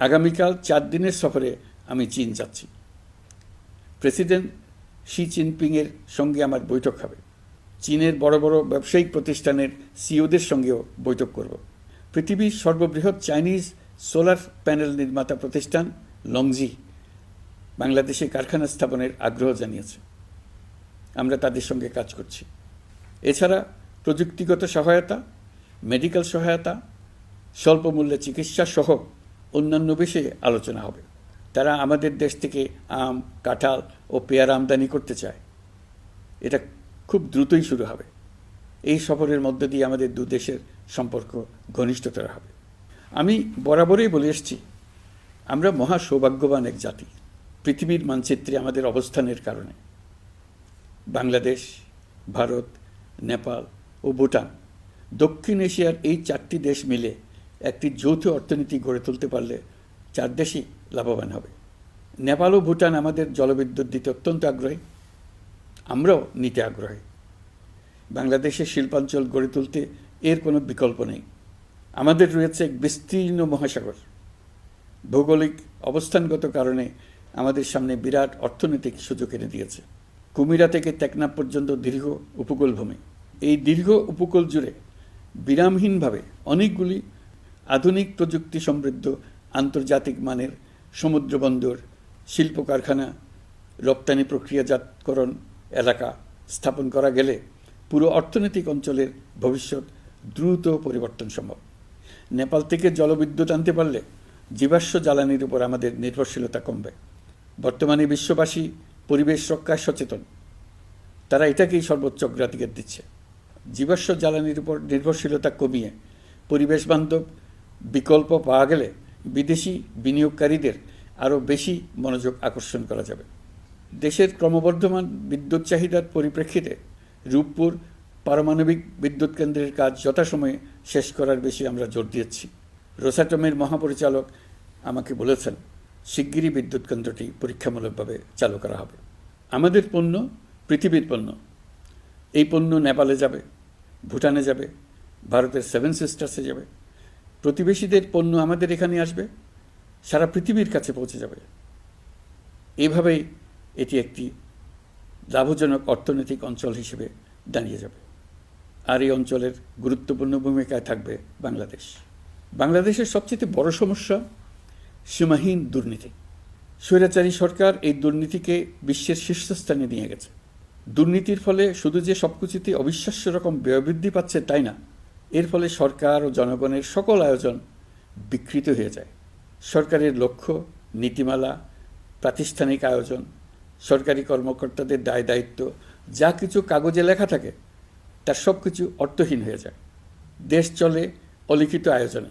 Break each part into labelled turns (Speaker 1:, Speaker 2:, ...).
Speaker 1: আগামীকাল চার দিনের সফরে আমি চীন যাচ্ছি। প্রেসিডেন্ট শি জিনপিংয়ের সঙ্গে আমার বৈঠক হবে। চীনের বড় বড় ব্যবসায়িক প্রতিষ্ঠানের সিওদের সঙ্গেও বৈঠক করব। পৃথিবীর সর্ববৃহৎ চাইনিজ সোলার প্যানেল নির্মাতা প্রতিষ্ঠান লংজি বাংলাদেশে কারখানা স্থাপনের আগ্রহ জানিয়েছে। আমরা তাদের সঙ্গে কাজ করছি। এছাড়া প্রযুক্তিগত সহায়তা, মেডিকেল সহায়তা, স্বল্প মূল্যে চিকিৎসা সহ অন্যান্য বিষয়ে আলোচনা হবে। তারা আমাদের দেশ থেকে আম, কাঁঠাল ও পেয়ারা আমদানি করতে চায়। এটা খুব দ্রুতই শুরু হবে। এই সফরের মধ্য দিয়ে আমাদের দু দেশের সম্পর্ক ঘনিষ্ঠতর হবে। আমি বরাবরই বলে এসেছি, আমরা মহা সৌভাগ্যবান এক জাতি। পৃথিবীর মানচিত্রে আমাদের অবস্থানের কারণে। বাংলাদেশ, ভারত, নেপাল ও ভুটান, দক্ষিণ এশিয়ার এই চারটি দেশ মিলে একটি যৌথ অর্থনীতি গড়ে তুলতে পারলে চার দেশই লাভবান হবে। নেপাল ও ভুটান আমাদের জলবিদ্যুৎ দিতে অত্যন্ত আগ্রহী। আমরাও নিতে আগ্রহী। বাংলাদেশের শিল্পাঞ্চল গড়ে তুলতে এর কোনো বিকল্প নেই। আমাদের রয়েছে এক বিস্তীর্ণ মহাসাগর। ভৌগোলিক অবস্থানগত কারণে আমাদের সামনে বিরাট অর্থনৈতিক সুযোগ এনে দিয়েছে। কুমিরা থেকে টেকনাফ পর্যন্ত দীর্ঘ উপকূল ভূমি এই দীর্ঘ উপকূল জুড়ে বিরামহীনভাবে অনেকগুলি আধুনিক প্রযুক্তি সমৃদ্ধ আন্তর্জাতিক মানের সমুদ্র বন্দর শিল্প কারখানা রপ্তানি প্রক্রিয়াজাতকরণ এলাকা স্থাপন করা গেলে পুরো অর্থনৈতিক অঞ্চলের ভবিষ্যৎ দ্রুত পরিবর্তন সম্ভব। নেপাল থেকে জলবিদ্যুৎ আনতে পারলে জীবাশ্ম জ্বালানির উপর আমাদের নির্ভরশীলতা কমবে। বর্তমানে বিশ্ববাসী পরিবেশ রক্ষায় সচেতন। তারা এটাকেই সর্বোচ্চ অগ্রাধিকার দিচ্ছে। জীবাশ্ম জ্বালানির উপর নির্ভরশীলতা কমিয়ে পরিবেশ বান্ধব বিকল্প পাওয়া গেলে বিদেশি বিনিয়োগকারীদের আরও বেশি মনোযোগ আকর্ষণ করা যাবে। দেশের ক্রমবর্ধমান বিদ্যুৎ চাহিদার পরিপ্রেক্ষিতে রূপপুর পারমাণবিক বিদ্যুৎ কেন্দ্রের কাজ যথাসময়ে শেষ করার বেশি আমরা জোর দিয়েছি। রোসাটমের মহাপরিচালক আমাকে বলেছেন, শিগগিরই বিদ্যুৎ কেন্দ্রটি পরীক্ষামূলকভাবে চালু করা হবে। আমাদের পণ্য পৃথিবীর পণ্য। এই পণ্য নেপালে যাবে, ভুটানে যাবে, ভারতের সেভেন সিস্টার্সে যাবে। প্রতিবেশীদের পণ্য আমাদের এখানে আসবে, সারা পৃথিবীর কাছে পৌঁছে যাবে। এভাবেই এটি একটি লাভজনক অর্থনৈতিক অঞ্চল হিসেবে দাঁড়িয়ে যাবে। আর এই অঞ্চলের গুরুত্বপূর্ণ ভূমিকায় থাকবে বাংলাদেশ। বাংলাদেশের সবচেয়ে বড় সমস্যা সীমাহীন দুর্নীতি। স্বৈরাচারী সরকার এই দুর্নীতিকে বিশ্বের শীর্ষস্থানে নিয়ে গেছে। দুর্নীতির ফলে শুধু যে সবকিছুতে অবিশ্বাস্য রকম ব্যয়বৃদ্ধি পাচ্ছে তাই না এর ফলে সরকার ও জনগণের সকল আয়োজন বিকৃত হয়ে যায়। সরকারের লক্ষ্য, নীতিমালা, প্রাতিষ্ঠানিক আয়োজন, সরকারি কর্মকর্তাদের দায় দায়িত্ব, যা কিছু কাগজে লেখা থাকে তার সব কিছু অর্থহীন হয়ে যায়। দেশ চলে অলিখিত আয়োজনে।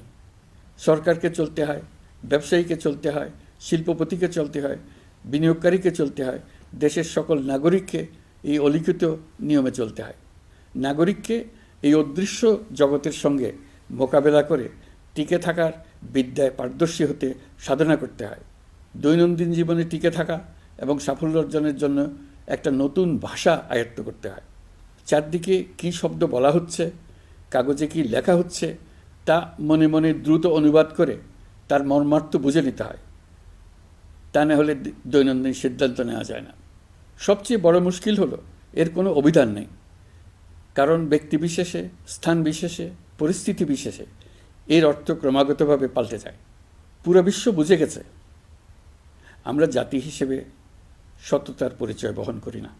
Speaker 1: সরকারকে চলতে হয়, ব্যবসায়ীকে চলতে হয়, শিল্পপতিকে চলতে হয়, বিনিয়োগকারীকে চলতে হয়, দেশের সকল নাগরিককে এই অলিখিত নিয়মে চলতে হয়। নাগরিককে এই অদৃশ্য জগতের সঙ্গে মোকাবেলা করে টিকে থাকার বিদ্যায় পারদর্শী হতে সাধনা করতে হয়। দৈনন্দিন জীবনে টিকে থাকা এবং সাফল্য অর্জনের জন্য একটা নতুন ভাষা আয়ত্ত করতে হয়। চারদিকে কী শব্দ বলা হচ্ছে, কাগজে কি লেখা হচ্ছে, তা মনে মনে দ্রুত অনুবাদ করে তার মর্মার্থ বুঝে নিতে হয়। তা না হলে দৈনন্দিন সিদ্ধান্ত নেওয়া যায় না। সবচেয়ে বড় মুশকিল হলো, এর কোনো অভিধান নেই। কারণ ব্যক্তি বিশেষে, স্থান বিশেষে, পরিস্থিতি বিশেষে এর অর্থ ক্রমাগতভাবে পাল্টে যায়। পুরো বিশ্ব বুঝে গেছে। আমরা জাতি হিসেবে সততার পরিচয় বহন করি না।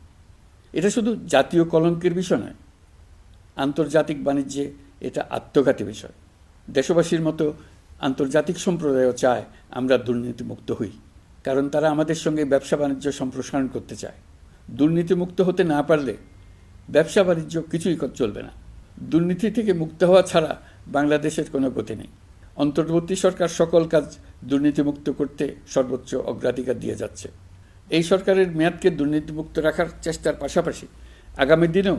Speaker 1: এটা শুধু জাতীয় কলঙ্কের বিষয় নয়, আন্তর্জাতিক বাণিজ্যে এটা আত্মঘাতী বিষয়। দেশবাসীর মতো আন্তর্জাতিক সম্প্রদায়ও চায় আমরা দুর্নীতিমুক্ত হই, কারণ তারা আমাদের সঙ্গে ব্যবসা বাণিজ্য সম্প্রসারণ করতে চায়। দুর্নীতিমুক্ত হতে না পারলে ব্যবসা বাণিজ্য কিছুই চলবে না। দুর্নীতি থেকে মুক্ত হওয়া ছাড়া বাংলাদেশের কোনো গতি নেই। অন্তর্বর্তী সরকার সকল কাজ দুর্নীতিমুক্ত করতে সর্বোচ্চ অগ্রাধিকার দিয়ে যাচ্ছে। এই সরকারের মেয়াদকে দুর্নীতিমুক্ত রাখার চেষ্টার পাশাপাশি আগামী দিনেও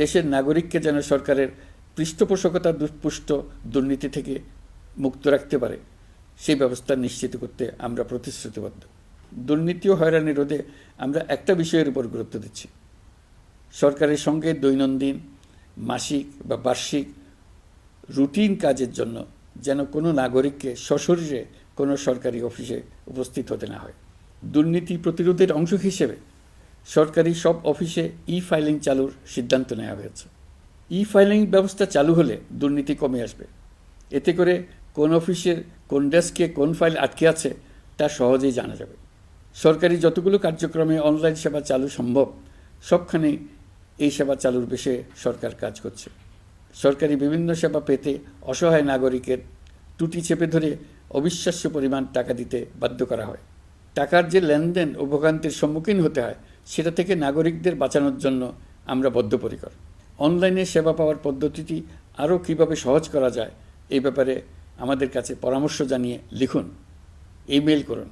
Speaker 1: দেশের নাগরিককে যেন সরকারের পৃষ্ঠপোষকতা দুষ্পুষ্ট দুর্নীতি থেকে মুক্ত রাখতে পারে, সেই ব্যবস্থা নিশ্চিত করতে আমরা প্রতিশ্রুতিবদ্ধ। দুর্নীতি ও হয়রানি রোধে আমরা একটা বিষয়ের উপর গুরুত্ব দিচ্ছি। সরকারের সঙ্গে দৈনন্দিন মাসিক বা বার্ষিক রুটিন কাজের জন্য যেন কোনো নাগরিককে সশরীরে কোনো সরকারি অফিসে উপস্থিত হতে না হয়। দুর্নীতি প্রতিরোধের অংশ হিসেবে সরকারি সব অফিসে ই ফাইলিং চালুর সিদ্ধান্ত নেওয়া হয়েছে। ই ফাইলিং ব্যবস্থা চালু হলে দুর্নীতি কমে আসবে। এতে করে কোন অফিসের কোন ডেস্কে কোন ফাইল আটকে আছে তা সহজেই জানা যাবে। সরকারি যতগুলো কার্যক্রমে অনলাইন সেবা চালু সম্ভব, সবখানে এই সেবা চালুর বিষয়ে সরকার কাজ করছে। সরকারি বিভিন্ন সেবা পেতে অসহায় নাগরিকের টুটি চেপে ধরে অবিশ্বাস্য পরিমাণ টাকা দিতে বাধ্য করা হয়। টাকার যে লেনদেন ও ভোগান্তির সম্মুখীন হতে হয়, সেটা থেকে নাগরিকদের বাঁচানোর জন্য আমরা বদ্ধপরিকর। অনলাইনে সেবা পাওয়ার পদ্ধতিটি আরও কীভাবে সহজ করা যায় এই ব্যাপারে আমাদের কাছে পরামর্শ জানিয়ে লিখুন। ইমেল করুন।